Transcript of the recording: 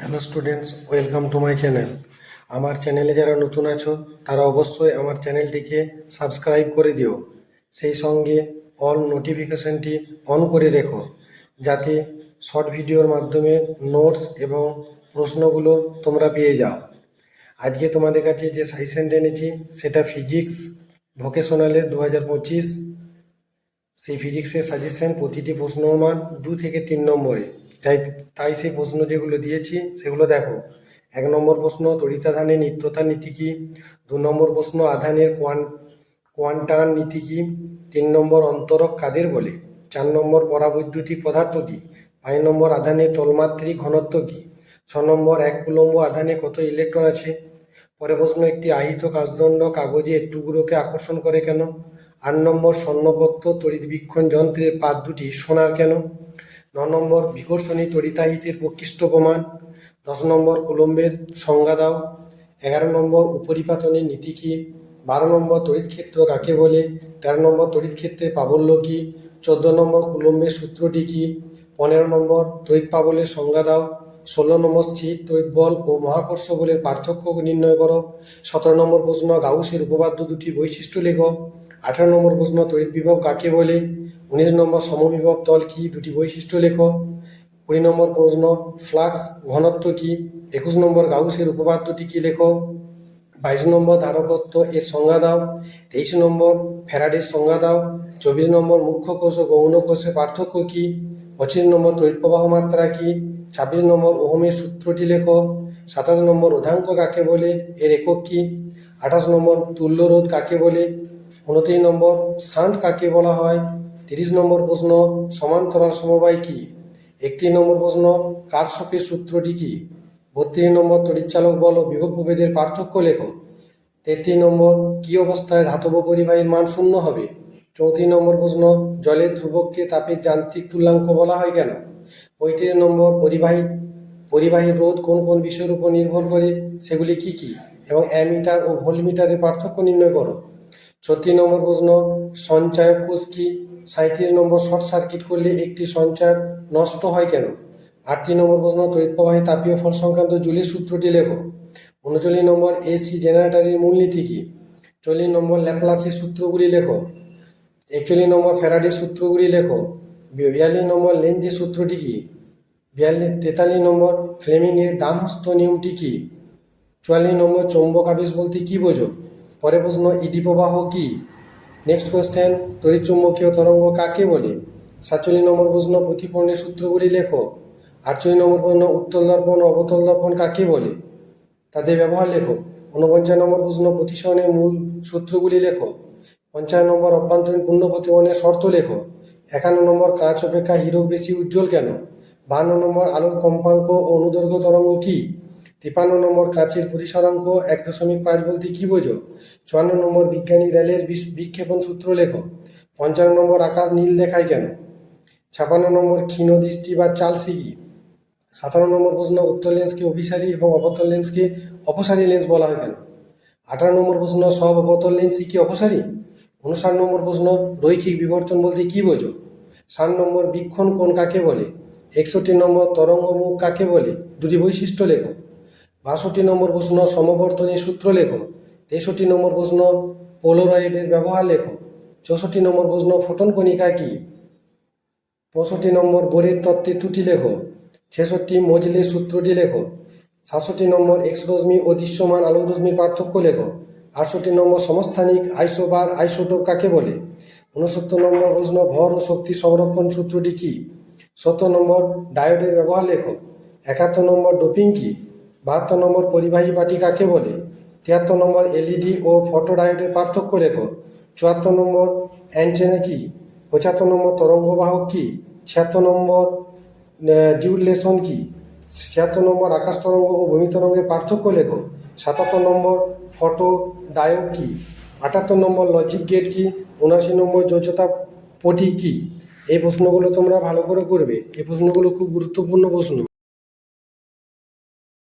Hello students welcome to my channel আমার চ্যানেলে যারা নতুন আছো, তারা অবশ্যই আমার চ্যানেলটিকে সাবস্ক্রাইব করে দিও। সেই সঙ্গে অল নোটিফিকেশনটি অন করে রেখো, যাতে শর্ট ভিডিওর মাধ্যমে নোটস এবং প্রশ্নগুলো তোমরা পেয়ে যাও। আজকে তোমাদের কাছে যে সাজেশন এনেছি, সেটা ফিজিক্স ভোকেশনালের দু হাজার পঁচিশ সেই ফিজিক্সের সাজেশন প্রতিটি প্রশ্নর মান দু থেকে তিন নম্বরে। তাই তাই সেই প্রশ্ন যেগুলো দিয়েছি, সেগুলো দেখো। এক নম্বর প্রশ্ন তড়িতাধানের নিত্যতা নীতি কী? দু নম্বর প্রশ্ন, আধানের কোয়ান কোয়ান্টান নীতি কী? তিন নম্বর, অন্তরক কাদের বলে? চার নম্বর, পরাবৈদ্যুতিক পদার্থ কী? পাঁচ নম্বর, আধানের তলমাত্রিক ঘনত্ব কী? ছ নম্বর, এক কুলম্ব আধানে কত ইলেকট্রন আছে? পরে প্রশ্ন, একটি আহিত কাজদণ্ড কাগজে টুকরোকে আকর্ষণ করে কেন? আট নম্বর স্বর্ণপত্র তড়িৎবীক্ষণ যন্ত্রের পাত দুটি সোনার কেন? ন নম্বর বিকর্ষণী তড়িতাহিতের প্রকৃষ্ট প্রমাণ। দশ নম্বর কুলম্বের সংজ্ঞা দাও। এগারো নম্বর উপরিপাতনের নীতি কী? বারো নম্বর তড়িৎ ক্ষেত্র কাকে বলে? তেরো নম্বর তড়িৎ ক্ষেত্রের প্রাবল্য কী? চোদ্দ নম্বর কুলম্বের সূত্রটি কী? পনেরো নম্বর তড়িৎ প্রাবল্যের সংজ্ঞা দাও। ষোলো নম্বর স্থির তড়িৎ বল ও মহাকর্ষ বলের পার্থক্য নির্ণয় করো। সতেরো নম্বর প্রশ্ন গাউসের উপপাদ্য দুটি বৈশিষ্ট্য লেখো। আঠারো নম্বর প্রশ্ন, তড়িৎ বিভব কাকে বলে? উনিশ নম্বর সমবিভব তল কি? দুটি বৈশিষ্ট্য লেখো। কুড়ি নম্বর প্রশ্ন, ফ্লাক্স ঘনত্ব কি? একুশ নম্বর গাউসের উপপাদ্যটি কি লেখো? বাইশ নম্বর ধারকত্ব এর সংজ্ঞা দাও। তেইশ নম্বর ফ্যারাডের সংজ্ঞা দাও। চব্বিশ নম্বর মুখ্য কোষ ও গৌণ কোষের পার্থক্য কি? পঁচিশ নম্বর তড়িৎ প্রবাহ মাত্রা কি? ছাব্বিশ নম্বর ওহমের সূত্রটি লেখো। সাতাশ নম্বর রোধাঙ্ক কাকে বলে? এর একক কি? আঠাশ নম্বর তুল্যরোধ কাকে বলে? উনত্রিশ নম্বর শান্ট কাকে বলা হয়? তিরিশ নম্বর প্রশ্ন, সমান্তরাল সমবায় কি? একত্রিশ নম্বর প্রশ্ন কারশপের সূত্রটি কি? বত্রিশ নম্বর তড়িৎচালক বল ও বিভব প্রভেদের পার্থক্য লেখো। তেত্রিশ নম্বর, কী অবস্থায় ধাতব পরিবাহীর মান শূন্য হবে? চৌত্রিশ নম্বর প্রশ্ন, জলের ধ্রুবককে তাপের যান্ত্রিক তুল্যাঙ্ক বলা হয় কেন? পঁয়ত্রিশ নম্বর, পরিবাহী পরিবাহী রোধ কোন কোন বিষয়ের উপর নির্ভর করে? সেগুলি কি কি? এবং অ্যামিটার ও ভোল্টমিটারের পার্থক্য নির্ণয় করো। ছত্রিশ নম্বর প্রশ্ন সঞ্চায়ক কোষ কি? সাঁত্রিশ নম্বর শর্ট সার্কিট করলে একটি সঞ্চায়ক নষ্ট হয় কেন? আটত্রিশ নম্বর প্রশ্ন, তড়িৎ প্রবাহী তাপীয় ফল সংক্রান্ত জুলির সূত্রটি লেখো। উনচল্লিশ নম্বর, এসি জেনারেটরের মূলনীতি কী? চল্লিশ নম্বর, ল্যাপ্লাসের সূত্রগুলি লেখো। একচল্লিশ নম্বর, ফ্যারাডের সূত্রগুলি লেখো। বিয়াল্লিশ নম্বর লেঞ্জের সূত্রটি কী? বিয়াল্লিশ, তেতাল্লিশ নম্বর, ফ্লেমিংয়ের ডানহস্ত নিয়মটি কী? চুয়াল্লিশ নম্বর, চৌম্বক আবেশ বলতে কী বোঝো? পরে প্রশ্ন, ইডি প্রবাহ কী? নেক্সট কোয়েশ্চেন তড়িৎ চুম্বকীয় তরঙ্গ কাকে বলে? সাতচল্লিশ নম্বর প্রশ্ন, প্রতিফলনের সূত্রগুলি লেখো। আটচল্লিশ নম্বর প্রশ্ন, উত্তল দর্পণ অবতল দর্পণ কাকে বলে? তাদের ব্যবহার লেখো। ঊনপঞ্চাশ নম্বর প্রশ্ন, প্রতিসরণের মূল সূত্রগুলি লেখো। পঞ্চান্ন নম্বর, অভ্যন্তরীণ পূর্ণ প্রতিফলনের শর্ত লেখো। একান্ন নম্বর, কাঁচ অপেক্ষা হিরো বেশি উজ্জ্বল কেন? বাহান্ন নম্বর, আলোর কম্পাঙ্ক ও অনুদৈর্ঘ্য তরঙ্গ কী? তিপান্ন নম্বর কাঁচের প্রতিসরাঙ্ক এক দশমিক পাঁচ বলতে কী বোঝো? চুয়ান্ন নম্বর বিজ্ঞানী রেলের বিক্ষেপণ সূত্র লেখো। পঞ্চান্ন নম্বর আকাশ নীল দেখায় কেন? ছাপান্ন নম্বর ক্ষীণ দৃষ্টি বা চাল সিগি সাতান্ন নম্বর প্রশ্ন, উত্তর লেন্সকে অভিসারী এবং অবতল লেন্সকে অপসারী লেন্স বলা হয় কেন? আঠারো নম্বর প্রশ্ন, সব অবতল লেন্সই কি অপসারী? উনষাট নম্বর প্রশ্ন, রৈখিক বিবর্তন বলতে কী বোঝো? ষাট নম্বর বীক্ষণ কোন কাকে বলে? একষট্টি নম্বর তরঙ্গমুখ কাকে বলে? দুটি বৈশিষ্ট্য লেখো। বাষট্টি নম্বর প্রশ্ন সমবর্তনী সূত্র লেখো। তেষট্টি নম্বর প্রশ্ন পোলোরয়েডের ব্যবহার লেখো। চৌষট্টি নম্বর প্রশ্ন ফোটন কণিকা কী? পঁয়ষট্টি নম্বর বোরের তত্ত্বের ত্রুটি লেখো। ছেষট্টি মজলের সূত্রটি লেখো। সাতষট্টি নম্বর এক্স রশ্মি ও দৃশ্যমান আলোক রশ্মির পার্থক্য লেখো। আটষট্টি নম্বর সমস্থানিক আইসোবার আইসোটোপ কাকে বলে? ঊনসত্তর নম্বর প্রশ্ন ভর ও শক্তি সংরক্ষণ সূত্রটি কী? সত্তর নম্বর ডায়োডের ব্যবহার লেখো। একাত্তর নম্বর ডোপিং কী? বাহাত্তর নম্বর পরিবাহী পাটি কাকে বলে? তিয়াত্তর নম্বর এলইডি ও ফটো ডায়োডের পার্থক্য লেখো। চুয়াত্তর নম্বর অ্যান্টেনা কী? পঁচাত্তর নম্বর তরঙ্গবাহক কী? ছিয়াত্তর নম্বর ডিউলেশন কি? ছিয়াত্তর নম্বর আকাশ তরঙ্গ ও ভূমি তরঙ্গের পার্থক্য লেখো। সাতাত্তর নম্বর ফটো ডায়োড কি? আটাত্তর নম্বর লজিক গেট কি? উনাশি নম্বর যোজ্যতা পটি কি? এই প্রশ্নগুলো তোমরা ভালো করে করবে। এই প্রশ্নগুলো খুব গুরুত্বপূর্ণ প্রশ্ন।